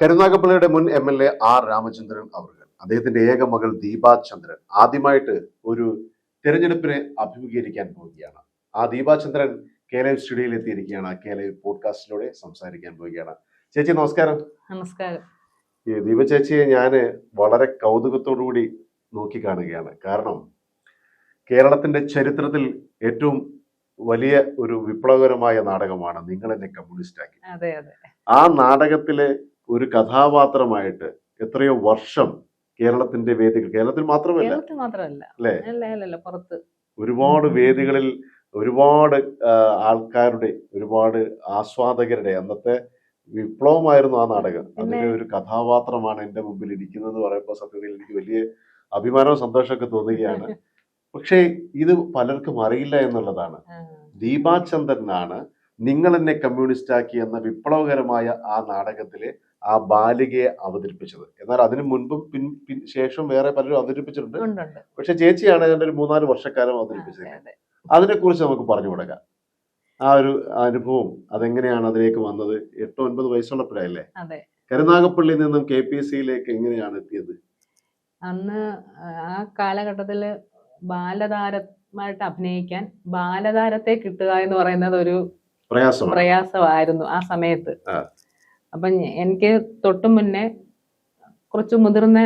കരുനാഗപ്പള്ളിയുടെ മുൻ M L A R Ramachandran അവർ അദ്ദേഹത്തിന്റെ ഏക മകൾ ദീപാ ചന്ദ്രൻ ആദ്യമായിട്ട് ഒരു തെരഞ്ഞെടുപ്പിനെ അഭിമുഖീകരിക്കാൻ പോവുകയാണ്. ആ ദീപാ ചന്ദ്രൻ കെ ലൈവ് സ്റ്റുഡിയോയിൽ എത്തിയിരിക്കുകയാണ്. കെ ലൈവ് പോഡ്കാസ്റ്റിലൂടെ സംസാരിക്കാൻ പോവുകയാണ്. ചേച്ചി നമസ്കാരം. നമസ്കാരം. ഈ ദീപ ചേച്ചിയെ ഞാൻ വളരെ കൗതുകത്തോടു കൂടി നോക്കിക്കാണുകയാണ് കാരണം കേരളത്തിന്റെ ചരിത്രത്തിൽ ഏറ്റവും വലിയ ഒരു വിപ്ലവകരമായ നാടകമാണ് നിങ്ങൾ എന്നെ കമ്മ്യൂണിസ്റ്റ് ആക്കി ആ നാടകത്തിലെ ഒരു കഥാപാത്രമായിട്ട് എത്രയോ വർഷം കേരളത്തിന്റെ വേദികൾ കേരളത്തിൽ മാത്രമല്ല. അല്ലേ? ഒരുപാട് വേദികളിൽ ഒരുപാട് ആൾക്കാരുടെ ഒരുപാട് ആസ്വാദകരുടെ അന്നത്തെ വിപ്ലവമായിരുന്നു ആ നാടകം. അതിന്റെ ഒരു കഥാപാത്രമാണ് എന്റെ മുമ്പിൽ ഇരിക്കുന്നത് എന്ന് പറയുമ്പോൾ സത്യത്തിൽ എനിക്ക് വലിയ അഭിമാനവും സന്തോഷമൊക്കെ തോന്നുകയാണ്. പക്ഷേ ഇത് പലർക്കും അറിയില്ല എന്നുള്ളതാണ്. ദീപാചന്ദ്രനാണ് നിങ്ങൾ എന്നെ കമ്മ്യൂണിസ്റ്റ് ആക്കി എന്ന വിപ്ലവകരമായ ആ നാടകത്തിലെ ആ ബാലികയെ അവതരിപ്പിച്ചത്. എന്നാൽ അതിനു മുൻപും പിൻ പിൻ ശേഷം വേറെ പലരും അവതരിപ്പിച്ചിട്ടുണ്ട്. പക്ഷെ ചേച്ചിയാണ് അതിന്റെ ഒരു മൂന്നാൽ വർഷക്കാലം അവതരിപ്പിച്ചത്. അതിനെ കുറിച്ച് അതിനെക്കുറിച്ച് നമുക്ക് പറഞ്ഞു കൊടുക്കാം. ആ ഒരു അനുഭവം അതെങ്ങനെയാണ് അതിലേക്ക് വന്നത്? എട്ടോ ഒൻപത് വയസ്സുള്ളപ്പോഴല്ലേ? കരുനാഗപ്പള്ളിയിൽ നിന്നും കെ പി എസ് സിയിലേക്ക് എങ്ങനെയാണ് എത്തിയത്? അന്ന് ആ കാലഘട്ടത്തിൽ ബാലതാരമായിട്ട് അഭിനയിക്കാൻ ബാലതാരത്തെ കിട്ടുക എന്ന് പറയുന്നത് ഒരു പ്രയാസമായിരുന്നു ആ സമയത്ത്. അപ്പം എനിക്ക് തൊട്ടു മുന്നേ കുറച്ച് മുതിർന്ന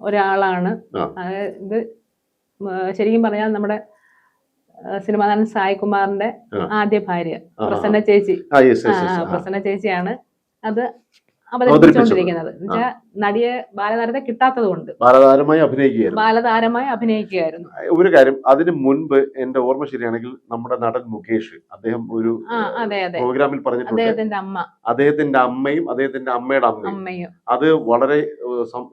ഒരാളാണ്. അതായത് ഇത് ശരിക്കും പറഞ്ഞാൽ നമ്മുടെ ആ, സിനിമാ നടൻ സായികുമാറിന്റെ ആദ്യ ഭാര്യ. പ്രസന്ന ചേച്ചി. പ്രസന്ന ചേച്ചിയാണ്. അത്. അവതരിപ്പിച്ചുകൊണ്ടിരിക്കുന്നത്. നടിയെ ബാലതാരത്തെ കിട്ടാത്തത് കൊണ്ട് ബാലതാരമായി അഭിനയിക്കുകയായിരുന്നു. ബാലതാരമായി അഭിനയിക്കുകയായിരുന്നു. ഒരു കാര്യം അതിന് മുൻപ് എന്റെ ഓർമ്മ ശരിയാണെങ്കിൽ നമ്മുടെ നടൻ മുകേഷ് അദ്ദേഹം ഒരു പ്രോഗ്രാമിൽ പറഞ്ഞിട്ടുണ്ട്. അദ്ദേഹത്തിന്റെ അമ്മ. അദ്ദേഹത്തിന്റെ അമ്മയും അദ്ദേഹത്തിന്റെ അമ്മയുടെ അമ്മയും. അത് വളരെ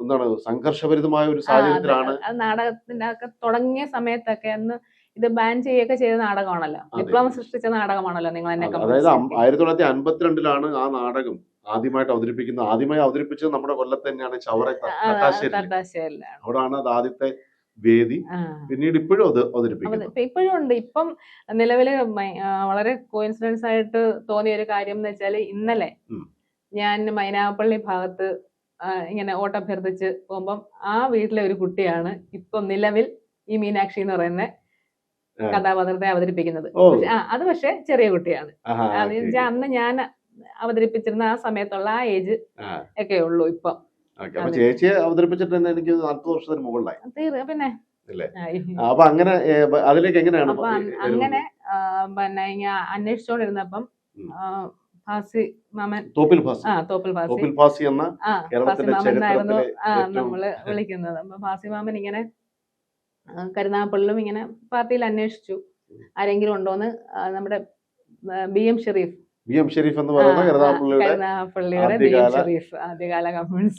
എന്താണ് സംഘർഷഭരിതമായ ഒരു. സാഹചര്യത്തിലാണ് നാടകത്തിന്റെ ഒക്കെ തുടങ്ങിയ സമയത്തൊക്കെ അന്ന് ഇത് ബാൻ ചെയ്യുകയൊക്കെ ചെയ്ത നാടകമാണല്ലോ. വിപ്ലവം സൃഷ്ടിച്ച നാടകമാണല്ലോ നിങ്ങൾ എന്നെ അത്. അതായത് ആയിരത്തി തൊള്ളായിരത്തി അൻപത്തിരണ്ടിലാണ് ആ നാടകം. ആദ്യമായിട്ട് അവതരിപ്പിക്കുന്നത് ആദ്യമായി അവതരിപ്പിച്ചത് നമ്മുടെ കൊല്ലത്ത് തന്നെയാണ് ചവറ തട്ടാശ്ശേരി അവിടാണ് അത് ആദ്യത്തെ വേദി. പിന്നീട് ഇപ്പോഴും അത് അവതരിപ്പിക്കുന്നത് ഇപ്പൊ ഇപ്പോഴും ഉണ്ട്. ഇപ്പം നിലവിൽ വളരെ കോയിൻസിഡൻസ് ആയിട്ട് തോന്നിയ ഒരു കാര്യം എന്ന് വെച്ചാൽ ഇന്നലെ ഞാൻ മൈനാപ്പള്ളി ഭാഗത്ത് ഇങ്ങനെ ഇങ്ങനെ ഓട്ടഭ്യർത്ഥിച്ച് പോകുമ്പം ആ വീട്ടിലെ ഒരു കുട്ടിയാണ് ഇപ്പം നിലവിൽ ഈ മീനാക്ഷി എന്ന് പറയുന്ന. കഥാപാത്രത്തെ അവതരിപ്പിക്കുന്നത്. അത് പക്ഷെ ചെറിയ കുട്ടിയാണ്. അന്ന് ഞാൻ അവതരിപ്പിച്ചിരുന്ന ആ സമയത്തുള്ള ആ ഏജ് ഒക്കെ ഉള്ളൂ ഇപ്പൊ. ചേച്ചിയെ അവതരിപ്പിച്ചിട്ട് എനിക്ക് നാൽപ്പത് വർഷത്തിന് മുകളിലായി. പിന്നെ. അപ്പൊ അങ്ങനെ അതിലേക്ക് എങ്ങനെയാണ് അങ്ങനെ പിന്നെ ഞാൻ അന്വേഷിച്ചോണ്ടിരുന്നപ്പം ഫാസി മാമൻ തോപ്പിൽ ഫാസി. ആ തോപ്പിൽ ഫാസി. തോപ്പിൽ ഫാസി എന്ന കേരളത്തിന്റെ ചരിത്രത്തിലെ നമ്മൾ വിളിക്കുന്നത്. അപ്പൊ ഫാസി മാമൻ ഇങ്ങനെ കരുനാഗപ്പള്ളിലും ഇങ്ങനെ പാർട്ടിയിൽ അന്വേഷിച്ചു. ആരെങ്കിലും ഉണ്ടോന്ന് നമ്മുടെ B M Sherif V M Sherif എന്ന് പറയുന്ന കരുതാപ്പള്ളിയുടെ ആദ്യകാല-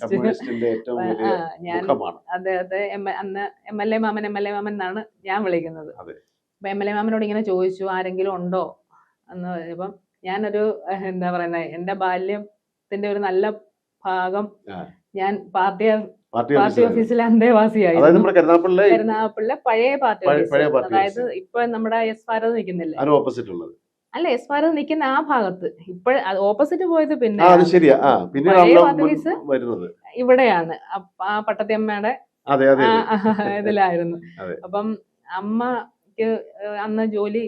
കമ്മ്യൂണിസ്റ്റിന്റെ ഏറ്റവും വലിയ ഞാൻ മുഖമാണ്. അതെ എം- അന്ന് എം എൽ എ മാമൻ എം എൽ എ മാമൻ എന്നാണ് ഞാൻ വിളിക്കുന്നത്. അപ്പൊ എം എൽ എ മാമനോട് ഇങ്ങനെ ചോദിച്ചു ആരെങ്കിലും ഉണ്ടോ? എന്ന് പറഞ്ഞപ്പം ഞാനൊരു എന്താ പറയുന്നത് എന്റെ ബാല്യത്തിന്റെ ഒരു നല്ല ഭാഗം ഞാൻ പാർട്ടി പാർട്ടി. ഓഫീസിലെ അന്തേവാസിയായി നമ്മുടെ പഴയ പാർട്ടി ഓഫീസ്. അതായത്. ഇപ്പൊ നമ്മുടെ എസ് ഭാരത് നിൽക്കുന്നില്ലേ? അല്ല എസ് ഭാരത് നിൽക്കുന്ന ആ ഭാഗത്ത്. ഇപ്പോൾ ഓപ്പോസിറ്റ് പോയത് പിന്നെ അത് ശരിയാ. പാർട്ടി വരുന്നത്. ഇവിടെയാണ്. ആ പട്ടത്തിയമ്മയുടെ ഇതിലായിരുന്നു. അപ്പം അമ്മയ്ക്ക് അന്ന് ജോലി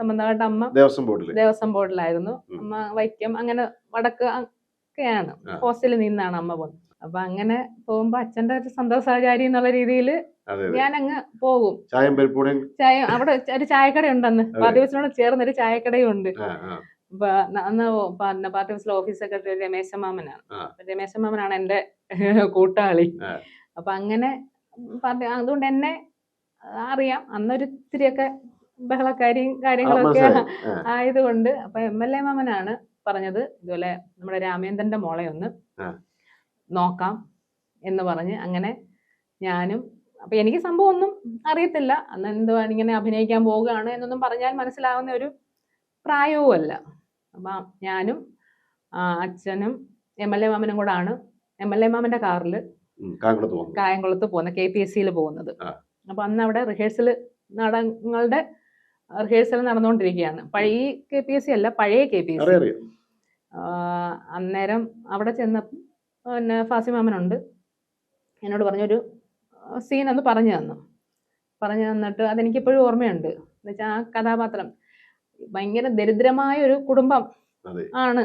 സംബന്ധമായിട്ട് അമ്മ ദേവസ്വം ബോർഡിൽ ദേവസ്വം ബോർഡിലായിരുന്നു. അമ്മ വൈക്കം അങ്ങനെ വടക്ക് ഒക്കെയാണ്. ഹോസ്റ്റലിൽ നിന്നാണ് അമ്മ പോകുന്നത് അപ്പൊ അങ്ങനെ പോകുമ്പോ അച്ഛന്റെ ഒരു സന്തോഷ സഹചാരി എന്നുള്ള രീതിയിൽ ഞാൻ അങ്ങ് പോകും. ചായം അവിടെ ഒരു ചായക്കട ഉണ്ടെന്ന് പാർട്ടി ഓഫീസിനോട് ചേർന്ന് ഒരു ചായക്കടയും ഉണ്ട് അന്ന് പാർട്ടി ഓഫീസിലെ ഓഫീസ് സെക്രട്ടറി രമേശ മാമനാണ്. രമേശ മാമനാണ് എന്റെ കൂട്ടാളി. അപ്പൊ അങ്ങനെ പാർട്ടി അതുകൊണ്ട് എന്നെ അറിയാം. അന്നൊരു ഇത്തിരിയൊക്കെ ബഹളക്കാരിയും കാര്യങ്ങളൊക്കെ ആയതുകൊണ്ട് അപ്പൊ എം എൽ എ മാമനാണ് പറഞ്ഞത്. ഇതുപോലെ നമ്മുടെ രാമേന്ദ്രന്റെ മോളെ ഒന്ന്. നോക്കാം എന്ന് പറഞ്ഞ് അങ്ങനെ ഞാനും അപ്പൊ എനിക്ക് സംഭവം ഒന്നും അറിയത്തില്ല. അന്ന് എന്തുവാ ഇങ്ങനെ അഭിനയിക്കാൻ പോവുകയാണ് എന്നൊന്നും പറഞ്ഞാൽ മനസ്സിലാവുന്ന ഒരു പ്രായവും അല്ല അപ്പൊ ഞാനും അച്ഛനും എം എൽ എ മാമനും കൂടാണ് എം എൽ എ മാമന്റെ കാറിൽ പോകുന്നു കായംകുളത്ത് പോകുന്നത്. കെ പി എസ് സിയിൽ പോകുന്നത്. അപ്പം അന്ന് അവിടെ റിഹേഴ്സൽ നാടകങ്ങളുടെ റിഹേഴ്സൽ നടന്നുകൊണ്ടിരിക്കുകയാണ്. പഴയ കെ പി എസ് സി അല്ല പഴയ കെ പി എസ് സി. അന്നേരം അവിടെ ചെന്നപ്പം പിന്നെ ഫാസിമാമനുണ്ട് എന്നോട് പറഞ്ഞൊരു സീൻ ഒന്ന് പറഞ്ഞു തന്നു പറഞ്ഞു തന്നിട്ട് അതെനിക്കിപ്പോഴും ഓർമ്മയുണ്ട് എന്നുവെച്ചാൽ ആ കഥാപാത്രം ഭയങ്കര ദരിദ്രമായ ഒരു കുടുംബം. ആണ്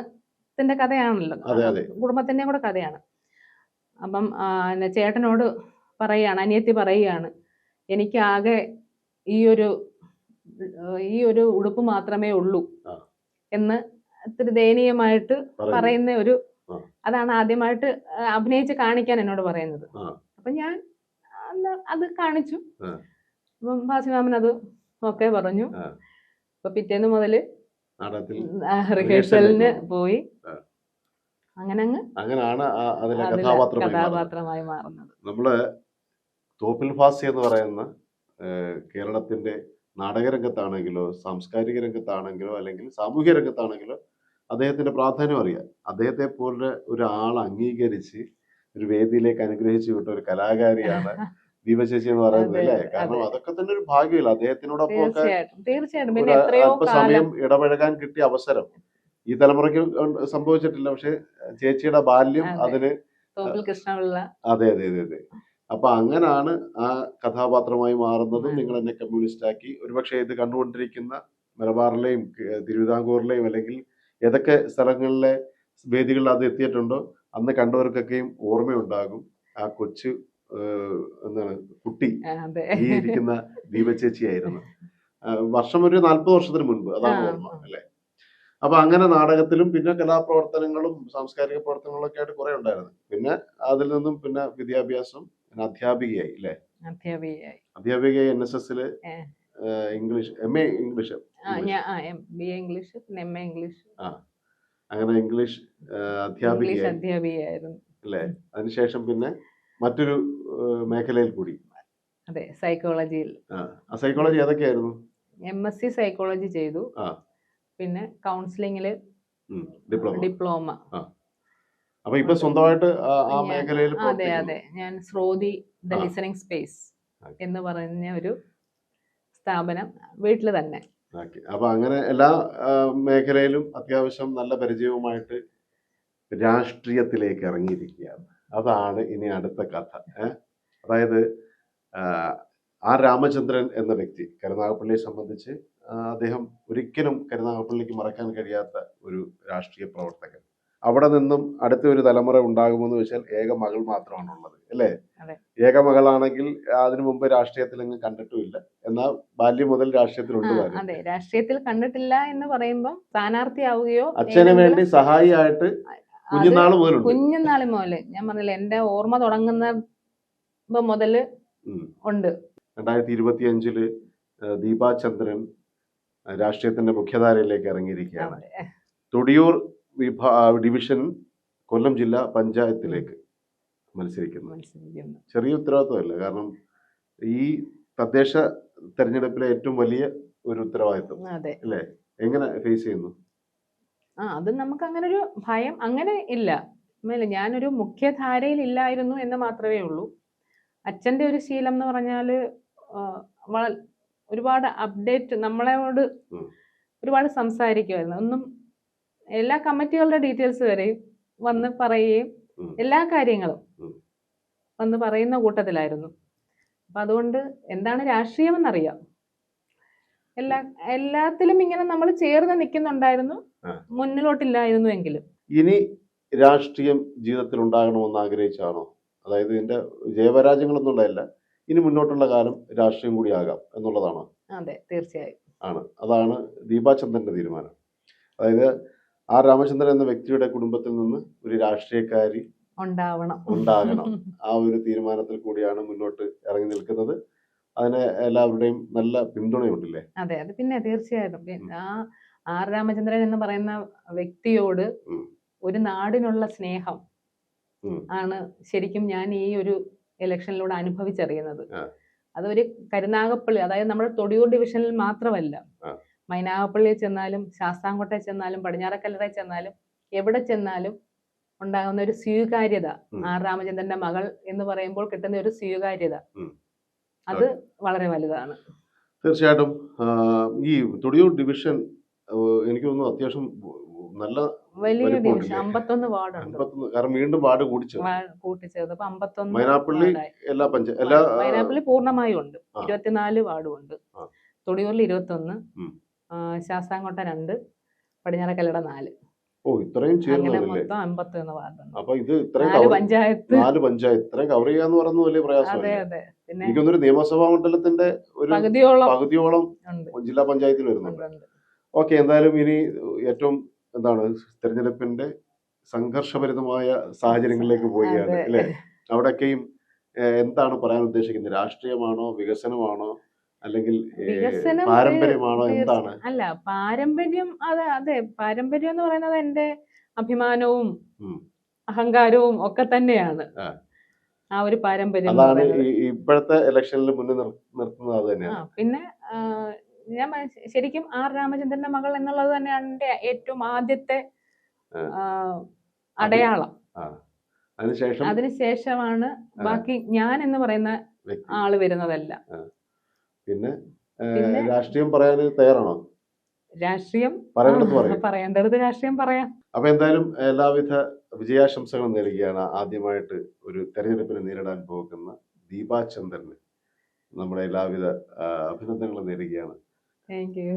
ഇതിന്റെ കഥയാണല്ലോ. കുടുംബത്തിന്റെ കൂടെ കഥയാണ് അപ്പം ചേട്ടനോട് പറയുകയാണ് അനിയത്തി പറയുകയാണ് എനിക്കാകെ ഈ ഒരു ഈ ഒരു ഉടുപ്പ് മാത്രമേ ഉള്ളൂ. എന്ന് ഇത്തിരി ദയനീയമായിട്ട് പറയുന്നു. ഒരു. അതാണ് ആദ്യമായിട്ട് അഭിനയിച്ച് കാണിക്കാൻ എന്നോട് പറയുന്നത്. അപ്പൊ ഞാൻ അത് കാണിച്ചു. അപ്പം ഭാസിമാമൻ അത് ഓക്കെ പറഞ്ഞു. അപ്പൊ പിറ്റേന്ന് മുതൽ റിഹേഴ്സലിന് പോയി. അങ്ങനെ അങ്ങ് അങ്ങനെയാണ് അതിലെ കഥാപാത്രമായി മാറുന്നത്. നമ്മൾ തോപ്പിൽ ഫാസി എന്ന് പറയുന്ന കേരളത്തിന്റെ കേരളത്തിന്റെ നാടകരംഗത്താണെങ്കിലോ സാംസ്കാരിക രംഗത്താണെങ്കിലോ അല്ലെങ്കിൽ സാമൂഹ്യ രംഗത്താണെങ്കിലോ അദ്ദേഹത്തിന്റെ പ്രാധാന്യം അറിയാം അദ്ദേഹത്തെ പോലെ ഒരാൾ അംഗീകരിച്ച് ഒരു വേദിയിലേക്ക് അനുഗ്രഹിച്ചു വിട്ട ഒരു കലാകാരിയാണ് ദീപശേഷി എന്ന് പറയുന്നത് അല്ലേ? കാരണം അതൊക്കെ തന്നെ ഒരു ഭാഗ്യമില്ല. അദ്ദേഹത്തിനോടൊപ്പം ഒക്കെ അല്പസമയം ഇടപഴകാൻ കിട്ടിയ അവസരം. ഈ തലമുറയ്ക്ക് സംഭവിച്ചിട്ടില്ല. പക്ഷെ ചേച്ചിയുടെ ബാല്യം അതെ. അതിന് അതെ അതെ അതെ അതെ. അപ്പൊ അങ്ങനാണ് ആ കഥാപാത്രമായി മാറുന്നതും. നിങ്ങൾ എന്നെ കമ്മ്യൂണിസ്റ്റ് ആക്കി ഒരുപക്ഷെ ഇത് കണ്ടുകൊണ്ടിരിക്കുന്ന മലബാറിലെയും തിരുവിതാംകൂറിലെയും അല്ലെങ്കിൽ ഏതൊക്കെ സ്ഥലങ്ങളിലെ വേദികളിൽ അത് എത്തിയിട്ടുണ്ടോ അന്ന് കണ്ടവർക്കൊക്കെയും ഓർമ്മയുണ്ടാകും. ആ കൊച്ചു എന്താണ് കുട്ടി ഈ ഇരിക്കുന്ന ദീപചേച്ചിയായിരുന്നു. വർഷം ഒരു നാല്പത് വർഷത്തിന് മുൻപ് അതാണ് ഓർമ്മ. അല്ലെ? അപ്പൊ അങ്ങനെ നാടകത്തിലും പിന്നെ കലാപ്രവർത്തനങ്ങളും സാംസ്കാരിക പ്രവർത്തനങ്ങളും ഒക്കെ ആയിട്ട് കുറെ ഉണ്ടായിരുന്നു. പിന്നെ അതിൽ നിന്നും പിന്നെ വിദ്യാഭ്യാസം പിന്നെ അധ്യാപികയായി അല്ലെ? അധ്യാപികയായി. അധ്യാപികയായി എൻ എസ് എസിൽ English M A English B A English പിന്നെ എം എ ഇംഗ്ലീഷ് അങ്ങനെ ഇംഗ്ലീഷ് ആ, ഇംഗ്ലീഷ് അധ്യാപികയായി. അധ്യാപികയായിരുന്നു. അല്ലെ? അതിനുശേഷം പിന്നെ മറ്റൊരു ആ, മേഖലയിൽ കൂടി. അതെ സൈക്കോളജിയിൽ ആ സൈക്കോളജി ഏതൊക്കെയായിരുന്നു എം എസ് സി സൈക്കോളജി ചെയ്തു. ആ. പിന്നെ കൗൺസിലിംഗിൽ ഡിപ്ലോമ ഡിപ്ലോമ അപ്പൊ ഇപ്പൊ സ്വന്തമായിട്ട് ആ ആ മേഖലയിൽ അതെ അതെ. ഞാൻ ശ്രോതി ദ ലിസണിംഗ് സ്പേസ് എന്ന് പറഞ്ഞ ഒരു സ്ഥാപനം വീട്ടിൽ തന്നെ. ഓക്കെ അപ്പൊ അങ്ങനെ എല്ലാ മേഖലയിലും അത്യാവശ്യം നല്ല പരിചയവുമായിട്ട് രാഷ്ട്രീയത്തിലേക്ക് ഇറങ്ങിയിരിക്കുകയാണ്. അതാണ് ഇനി അടുത്ത കഥ അതായത് ആ, രാമചന്ദ്രൻ എന്ന വ്യക്തി കരുനാഗപ്പള്ളിയെ സംബന്ധിച്ച് അദ്ദേഹം ഒരിക്കലും കരുനാഗപ്പള്ളിക്ക് മറക്കാൻ കഴിയാത്ത ഒരു രാഷ്ട്രീയ പ്രവർത്തകൻ. അവിടെ നിന്നും അടുത്ത ഒരു തലമുറ ഉണ്ടാകുമെന്ന് വെച്ചാൽ ഏക മകൾ മാത്രമാണ് ഉള്ളത് അല്ലേ. ഏക മകളാണെങ്കിൽ അതിനു മുമ്പ് രാഷ്ട്രീയത്തിലെങ്ങും കണ്ടിട്ടുമില്ല. എന്നാൽ ബാല്യം മുതൽ രാഷ്ട്രീയത്തിലുണ്ട് അതെ. രാഷ്ട്രീയത്തിൽ കണ്ടിട്ടില്ല എന്ന് പറയുമ്പോൾ സ്ഥാനാർത്ഥിയാവുകയോ അച്ഛന് വേണ്ടി സഹായിയായിട്ട് കുഞ്ഞുനാൾ മുതൽ കുഞ്ഞുനാൾ മുതൽ. ഞാൻ പറഞ്ഞില്ല എന്റെ ഓർമ്മ തുടങ്ങുന്ന മുതൽ ഉണ്ട്. രണ്ടായിരത്തി ഇരുപത്തി അഞ്ചിൽ ദീപാ ചന്ദ്രൻ രാഷ്ട്രീയത്തിന്റെ മുഖ്യധാരയിലേക്ക് ഇറങ്ങിയിരിക്കുകയാണ്. തൊടിയൂർ വിഭാ ഡിവിഷൻ കൊല്ലം ജില്ലാ പഞ്ചായത്തിലേക്ക് മത്സരിക്കുന്നു. മത്സരിക്കുന്നു. ചെറിയ ഉത്തരവാദിത്വമല്ല കാരണം ഈ തദ്ദേശ തെരഞ്ഞെടുപ്പിലെ ഏറ്റവും വലിയ ഒരു ഉത്തരവാദിത്വം അല്ലേ? എങ്ങനെ ഫേസ് ചെയ്യുന്നു? ആ അത് നമുക്ക് അങ്ങനെ ഒരു ഭയം അങ്ങനെ ഇല്ല. ഞാനൊരു മുഖ്യധാരയിൽ ഇല്ലായിരുന്നു എന്ന് മാത്രമേ ഉള്ളൂ. അച്ഛന്റെ ഒരു ശീലം എന്ന് പറഞ്ഞാൽ ഒരുപാട് അപ്ഡേറ്റ് നമ്മളോട് ഒരുപാട് സംസാരിക്കുമായിരുന്നു ഒന്നും എല്ലാ കമ്മിറ്റികളുടെ ഡീറ്റെയിൽസ് വരെയും വന്ന് പറയുകയും എല്ലാ കാര്യങ്ങളും. വന്ന് പറയുന്ന കൂട്ടത്തിലായിരുന്നു. അപ്പൊ അതുകൊണ്ട് എന്താണ് രാഷ്ട്രീയം എന്നറിയാം എല്ലാ എല്ലാത്തിലും ഇങ്ങനെ നമ്മൾ ചേർന്ന് നിൽക്കുന്നുണ്ടായിരുന്നു. മുന്നിലോട്ടില്ലായിരുന്നു എങ്കിലും. ഇനി രാഷ്ട്രീയം ജീവിതത്തിൽ ഉണ്ടാകണമെന്ന് ആഗ്രഹിച്ചാണോ? അതായത് ഇതിന്റെ ജയപരാജയങ്ങളൊന്നും ഉണ്ടായില്ല. ഇനി മുന്നോട്ടുള്ള കാലം രാഷ്ട്രീയം കൂടി ആകാം എന്നുള്ളതാണോ. അതെ തീർച്ചയായും. ആണ്. അതാണ് ദീപാചന്ദ്രന്റെ തീരുമാനം. അതായത് ആർ രാമചന്ദ്രൻ എന്ന വ്യക്തിയുടെ കുടുംബത്തിൽ നിന്ന് ഒരു രാഷ്ട്രീയക്കാരി ഉണ്ടാവണം. ഉണ്ടാകണം. ആ ഒരു തീരുമാനത്തിൽ കൂടിയാണ് മുന്നോട്ട് ഇറങ്ങി നിൽക്കുന്നത്. അതിന് എല്ലാവരുടെയും നല്ല പിന്തുണയുണ്ടല്ലേ? അതെ അത്. പിന്നെ തീർച്ചയായിട്ടും. ആ ആർ രാമചന്ദ്രൻ എന്ന് പറയുന്ന വ്യക്തിയോട് ഒരു നാടിനുള്ള സ്നേഹം ആണ് ശരിക്കും ഞാൻ ഈ ഒരു ഇലക്ഷനിലൂടെ അനുഭവിച്ചറിയുന്നത്. അതൊരു കരുനാഗപ്പള്ളി അതായത് നമ്മുടെ തൊടിയൂർ ഡിവിഷനിൽ മാത്രമല്ല. മൈനാഗപ്പള്ളിയിൽ ചെന്നാലും ശാസ്താംകോട്ടയിൽ ചെന്നാലും പടിഞ്ഞാറക്കല്ലറയിൽ ചെന്നാലും എവിടെ ചെന്നാലും ഉണ്ടാകുന്ന ഒരു സ്വീകാര്യത. ആർ. രാമചന്ദ്രന്റെ മകൾ എന്ന് പറയുമ്പോൾ കിട്ടുന്ന ഒരു സ്വീകാര്യത. അത് വളരെ വലുതാണ്. തീർച്ചയായിട്ടും ഈ തുടിയൂർ ഡിവിഷൻ എനിക്ക് തോന്നുന്നു അത്യാവശ്യം നല്ല വലിയ? ഡിവിഷൻ. അമ്പത്തൊന്ന് വാർഡുണ്ട്. കാരണം വീണ്ടും വാർഡ് അമ്പത്തൊന്ന് മൈനാപ്പള്ളി എല്ലാ പഞ്ചായത്ത് പൂർണമായും ഉണ്ട്. ഇരുപത്തിനാല് വാർഡും ഉണ്ട്. തുടിയൂരിൽ ഇരുപത്തൊന്ന്. ശാസ്താംകോട്ട രണ്ട് പടിഞ്ഞാറക്കല്ലട നാല്. ഓ ഇത്രയും മൊത്തം അമ്പത്തൊന്ന് വാർഡുണ്ട് അപ്പൊ ഇത് നാല് പഞ്ചായത്ത്. നാല് പഞ്ചായത്ത്. ഇത്രയും കവർ ചെയ്യാന്ന് പറയുന്നത് വലിയ അതെ പ്രയാസമല്ലേ? അതെ പിന്നെ എനിക്കൊന്നൊരു നിയമസഭാ മണ്ഡലത്തിന്റെ ഒരു പകുതിയോളം പകുതിയോളം ഉണ്ട്. ജില്ലാ പഞ്ചായത്തിൽ വരുന്നുണ്ട്. ഓക്കെ എന്തായാലും ഇനി ഏറ്റവും എന്താണ് തെരഞ്ഞെടുപ്പിന്റെ സംഘർഷഭരിതമായ സാഹചര്യങ്ങളിലേക്ക് പോവുകയാണ്. അല്ലെ? അവിടെയൊക്കെയും എന്താണ് പറയാൻ ഉദ്ദേശിക്കുന്നത്? രാഷ്ട്രീയമാണോ വികസനമാണോ? അല്ലെങ്കിൽ പാരമ്പര്യമാണോ എന്താണ്? അല്ല പാരമ്പര്യം അതെ അതെ പാരമ്പര്യം എന്ന് പറയുന്നത് എന്റെ അഭിമാനവും അഹങ്കാരവും ഒക്കെ തന്നെയാണ്. ആ. ഒരു പാരമ്പര്യം അതാണ് ഇപ്പോഴത്തെ ഇലക്ഷനിൽ മുന്നിൽ നിർ- നിർത്തുന്നത് അത് തന്നെയാണ്. പിന്നെ ഞാൻ ശരിക്കും ആർ രാമചന്ദ്രന്റെ മകൾ എന്നുള്ളത് തന്നെയാണ് എന്റെ ഏറ്റവും ആദ്യത്തെ അടയാളം. അതിനുശേഷം? അതിനുശേഷമാണ് ബാക്കി ഞാൻ എന്ന് പറയുന്ന ആൾ വരുന്നതല്ല. പിന്നെ രാഷ്ട്രീയം പറയാൻ തയ്യാറാണോ? രാഷ്ട്രീയം? പറയേണ്ടത് രാഷ്ട്രീയം പറയാം. അപ്പൊ എന്തായാലും എല്ലാവിധ വിജയാശംസകളും നൽകുകയാണ് ആദ്യമായിട്ട് ഒരു തെരഞ്ഞെടുപ്പിനെ നേരിടാൻ പോകുന്ന ദീപാ ചന്ദ്രന്. നമ്മുടെ എല്ലാവിധ അഭിനന്ദനങ്ങളും നേരുകയാണ്. Thank you